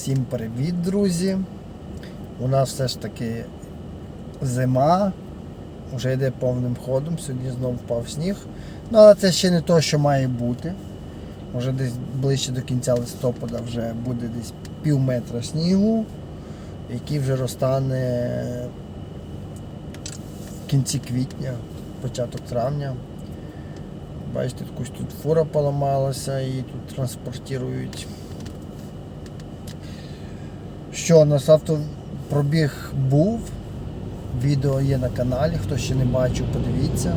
Всім привіт, друзі! У нас все ж таки зима, вже йде повним ходом, сьогодні знову впав сніг. Ну, але це ще не те, що має бути. Може десь ближче до кінця листопада вже буде десь пів метра снігу, який вже розтане в кінці квітня, початок травня. Бачите, якусь тут фура поламалася і тут транспортують. Що, у нас автопробіг був. Відео є на каналі, хто ще не бачив, подивіться.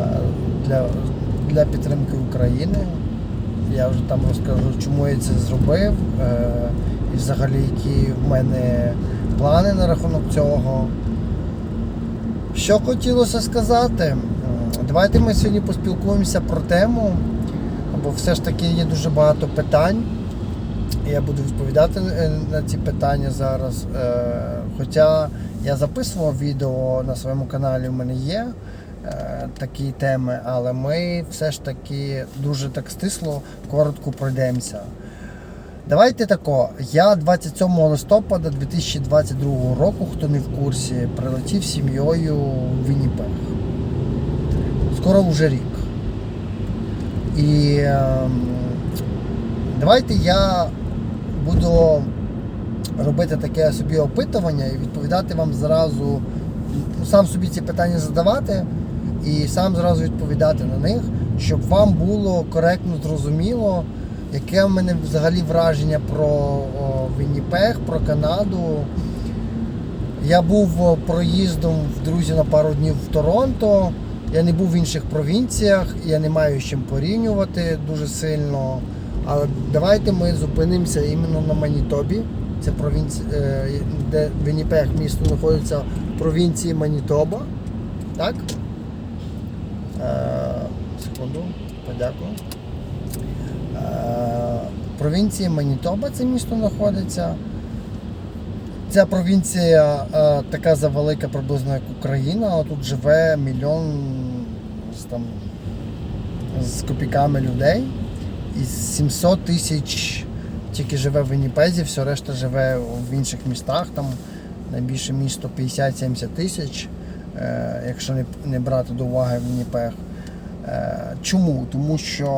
Е, Для, для підтримки України. Я вже там розкажу, чому я це зробив. е, І взагалі які в мене плани на рахунок цього. Що хотілося сказати? Давайте ми сьогодні поспілкуємося про тему, бо все ж таки є дуже багато питань. Я буду відповідати е, на ці питання зараз. Е, Хоча я записував відео на своєму каналі, у мене є е, такі теми, але ми все ж таки дуже так стисло, коротко пройдемося. Давайте тако. Я 27 листопада 2022 року, хто не в курсі, прилетів з сім'єю в Вінніпег. Скоро вже рік. І ем, давайте я буду робити таке собі опитування і відповідати вам зразу, сам собі ці питання задавати і сам зразу відповідати на них, щоб вам було коректно зрозуміло, яке в мене взагалі враження про о, Вінніпег, про Канаду. Я був проїздом в друзі на пару днів в Торонто. Я не був в інших провінціях, я не маю з чим порівнювати дуже сильно. Але давайте ми зупинимося іменно на Манітобі. Це провінція, де Вінніпег місто знаходиться в провінції Манітоба. Так? Е, секунду, подякую. Е, в провінції Манітоба це місто знаходиться. Ця провінція е, така завелика приблизно як Україна, але тут живе мільйон з, там, з копійками людей. І 700 тисяч тільки живе в Вінніпезі, все решта живе в інших містах. Там найбільше місто 50-70 тисяч, е, якщо не, не брати до уваги Вінніпег. Е, чому? Тому що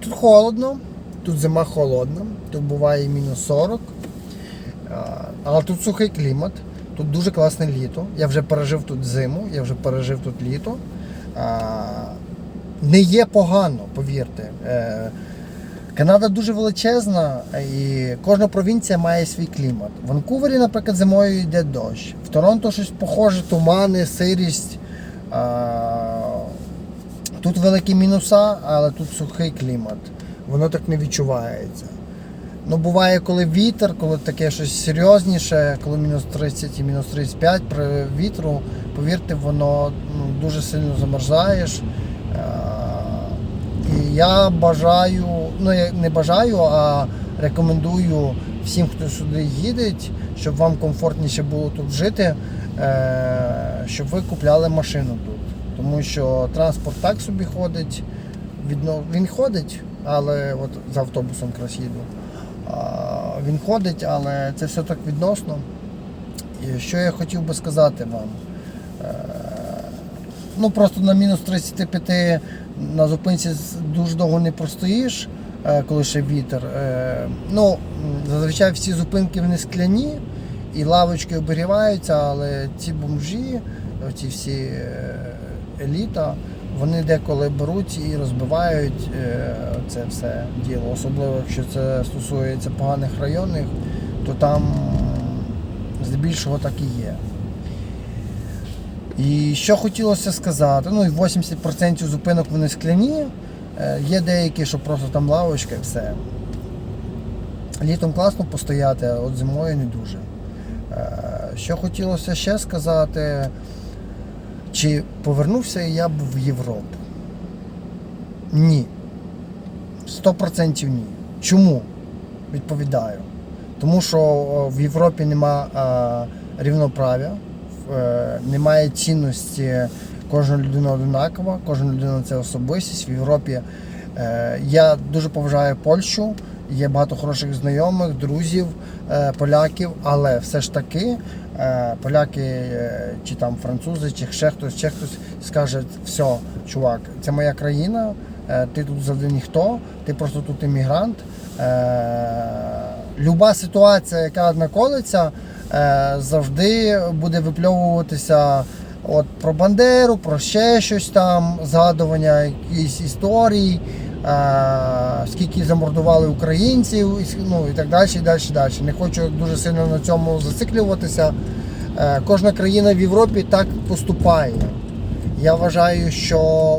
тут холодно, тут зима холодна, тут буває мінус 40. Е, Але тут сухий клімат, тут дуже класне літо. Я вже пережив тут зиму, я вже пережив тут літо. Не є погано, повірте. Е, Канада дуже величезна і кожна провінція має свій клімат. В Ванкувері, наприклад, зимою йде дощ. В Торонто щось похоже, тумани, сирість. Тут великі мінуса, але тут сухий клімат. Воно так не відчувається. Ну, буває, коли вітер, коли таке щось серйозніше, коли мінус 30 і мінус 35 при вітру, повірте, воно ну, дуже сильно замерзаєш. Е, І я бажаю, ну я не бажаю, а рекомендую всім, хто сюди їде, щоб вам комфортніше було тут жити, е, щоб ви купляли машину тут. Тому що транспорт так собі ходить, відно- він ходить, але от з автобусом якраз. Він ходить, але це все так відносно. І що я хотів би сказати вам? Ну просто на мінус 35 на зупинці дуже довго не простоїш, е, коли ще вітер. Е, Ну, зазвичай всі зупинки вони скляні і лавочки обігріваються, але ці бомжі, ці всі е, еліта, вони деколи беруть і розбивають це все діло. Особливо якщо це стосується поганих районних, то там здебільшого так і є. І що хотілося сказати, ну і 80% зупинок вони скляні, е, є деякі, що просто там лавочка і все. Літом класно постояти, а от зимою не дуже. Е, Що хотілося ще сказати, чи повернувся я б в Європу? Ні. 100% ні. Чому? Відповідаю. Тому що в Європі нема рівноправ'я, е, немає цінності, кожна людина одинакова, кожна людина це особистість. В Європі е, я дуже поважаю Польщу, є багато хороших знайомих, друзів, е, поляків, але все ж таки е, поляки е, чи там французи, чи ще хтось, ще хтось скаже, все, чувак, це моя країна, е, ти тут завжди ніхто, ти просто тут іммігрант. Е, Люба ситуація, яка наколиться, е, завжди буде випльовуватися от про Бандеру, про ще щось там, згадування якісь історій, е, скільки замордували українців, ну, і так далі, і далі, далі. Не хочу дуже сильно на цьому зациклюватися. Е, кожна країна в Європі так поступає. Я вважаю, що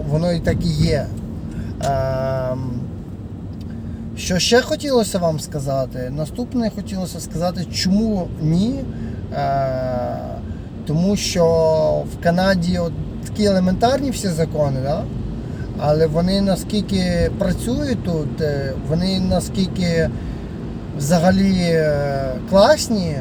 воно і так і є. Що ще хотілося вам сказати? Наступне хотілося сказати, чому ні. Е, тому що в Канаді от такі елементарні всі закони, да? але вони наскільки працюють тут, е, вони наскільки взагалі е, класні.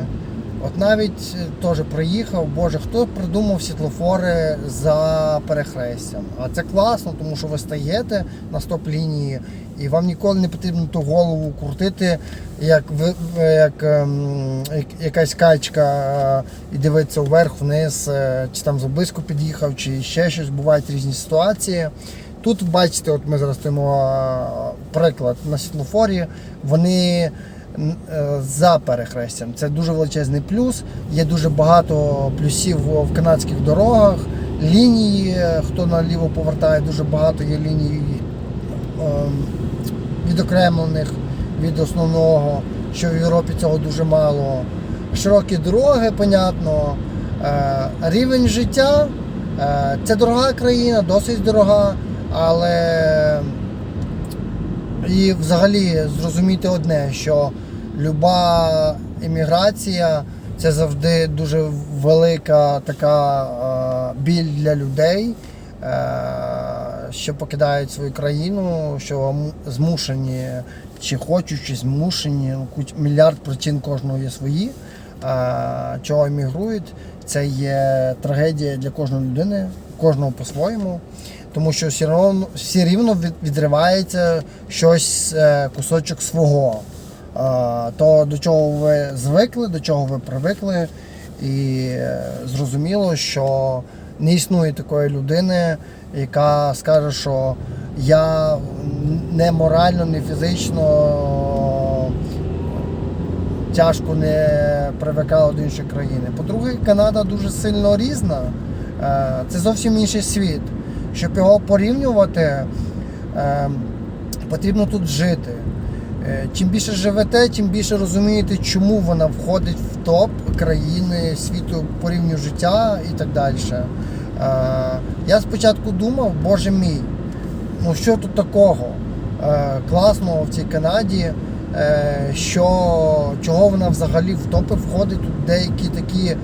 От навіть е, теж приїхав, боже, хто придумав світлофори за перехрестям. А це класно, тому що ви стаєте на стоп-лінії, і вам ніколи не потрібно ту голову крутити, як, ви- як ем, як- якась качка е, і дивитися вверх, вниз, е, чи там заблизько під'їхав, чи ще щось. Бувають різні ситуації. Тут бачите, от ми зараз стоїмо приклад на світлофорі. Вони е, за перехрестям. Це дуже величезний плюс. Є дуже багато плюсів в канадських дорогах. Лінії, е, хто наліво повертає, дуже багато є ліній ем, відокремлених від основного, що в Європі цього дуже мало. Широкі дороги, понятно. Е, Рівень життя. Це дорога країна, досить дорога, але і взагалі зрозуміти одне, що люба імміграція це завжди дуже велика така е, біль для людей, е, що покидають свою країну, що змушені, чи хочуть, чи змушені. ну, Мільярд причин кожного є свої. Е, чого емігрують, це є трагедія для кожної людини, кожного по-своєму тому що все рівно, все рівно відривається щось, е, кусочок свого. Е, То, до чого ви звикли, до чого ви привикли, і е, зрозуміло, що не існує такої людини, яка скаже, що я не морально, не фізично тяжко не привикала до іншої країни. По-друге, Канада дуже сильно різна. Це зовсім інший світ. Щоб його порівнювати, е, потрібно тут жити. Е, Чим більше живете, тим більше розумієте, чому вона входить в топ країни світу по рівню життя і так далі. Е, Я спочатку думав, боже мій, ну що тут такого класного в цій Канаді, що, чого вона взагалі в топи входить, тут деякі такі.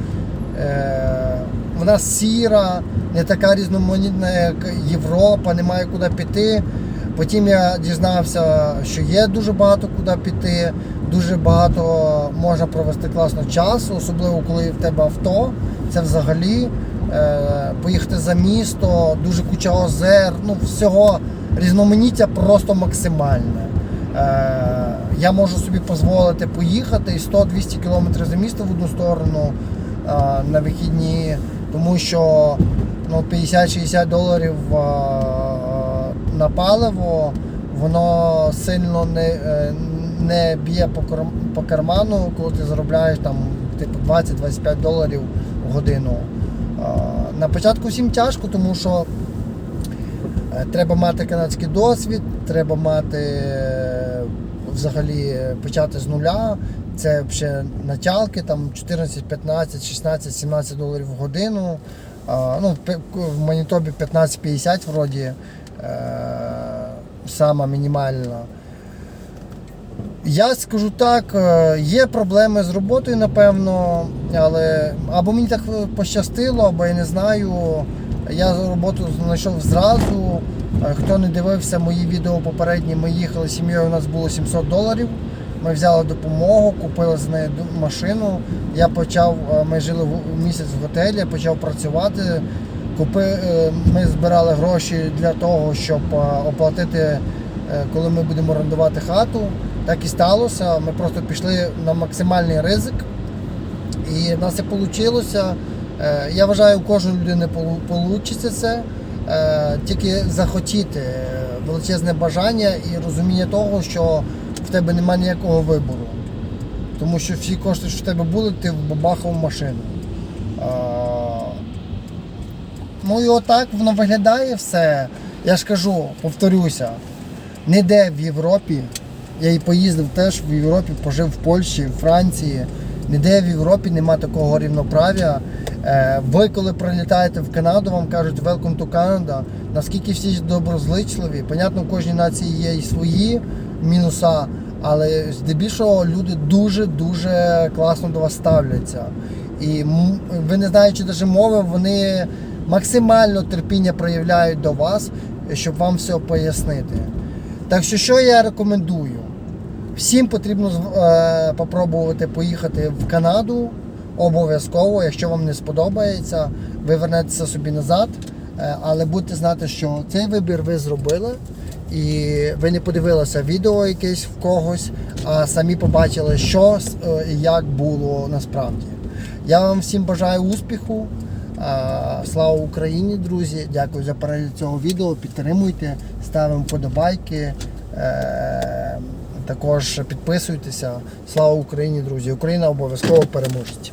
Е, вона сіра, не така різноманітна, як Європа, немає куди піти. Потім я дізнався, що є дуже багато куди піти, дуже багато можна провести класно часу, особливо коли в тебе авто. Це взагалі е, поїхати за місто, дуже куча озер, ну всього різноманіття просто максимальне. Е, я можу собі дозволити поїхати і 100-200 км за місто в одну сторону е, на вихідні, тому що ну, 50-60 доларів е, на паливо воно сильно не, е, не б'є по, карману, коли ти заробляєш там типу 20-25 доларів в годину. Е, На початку всім тяжко, тому що Е, Треба мати канадський досвід, треба мати е, взагалі е, почати з нуля. Це ще началки, там 14, 15, 16, 17 доларів в годину. А, Ну, в Манітобі 15-50 вроді е, сама мінімальна. Я скажу так, е, є проблеми з роботою, напевно, але або мені так пощастило, або я не знаю. Я роботу знайшов зразу. Е, Хто не дивився мої відео попередні, ми їхали з сім'єю, у нас було 700 доларів. Ми взяли допомогу, купили з неї машину. Я почав, е, ми жили місяць в готелі, я почав працювати. Купи, е, ми збирали гроші для того, щоб е, оплатити, коли ми будемо орендувати хату. Так і сталося. Ми просто пішли на максимальний ризик. І в нас і вийшло. Я вважаю, у кожної людини вийде це. Тільки захотіти величезне бажання і розуміння того, що в тебе немає ніякого вибору. Тому що всі кошти, що в тебе були, ти вбабахав в машину. Е, Ну і отак воно виглядає все. Я ж кажу, повторюся, ніде в Європі, я і поїздив теж в Європі, пожив в Польщі, в Франції. Ніде в Європі нема такого рівноправ'я. Е, Ви, коли прилітаєте в Канаду, вам кажуть Welcome to Canada. Наскільки всі доброзичливі. Понятно, в кожній нації є і свої мінуса, але здебільшого люди дуже-дуже класно до вас ставляться. І ви не знаючи навіть мови, вони максимально терпіння проявляють до вас, щоб вам все пояснити. Так що, що я рекомендую? Всім потрібно е, поїхати в Канаду обов'язково. Якщо вам не сподобається, ви вернетеся собі назад. Е, але будьте знати, що цей вибір ви зробили, і ви не подивилися відео якесь в когось, а самі побачили, що е, і як було насправді. Я вам всім бажаю успіху. Слава Україні, друзі! Дякую за перегляд цього відео. Підтримуйте, ставимо вподобайки. Е, Також підписуйтеся. Слава Україні, друзі! Україна обов'язково переможеться.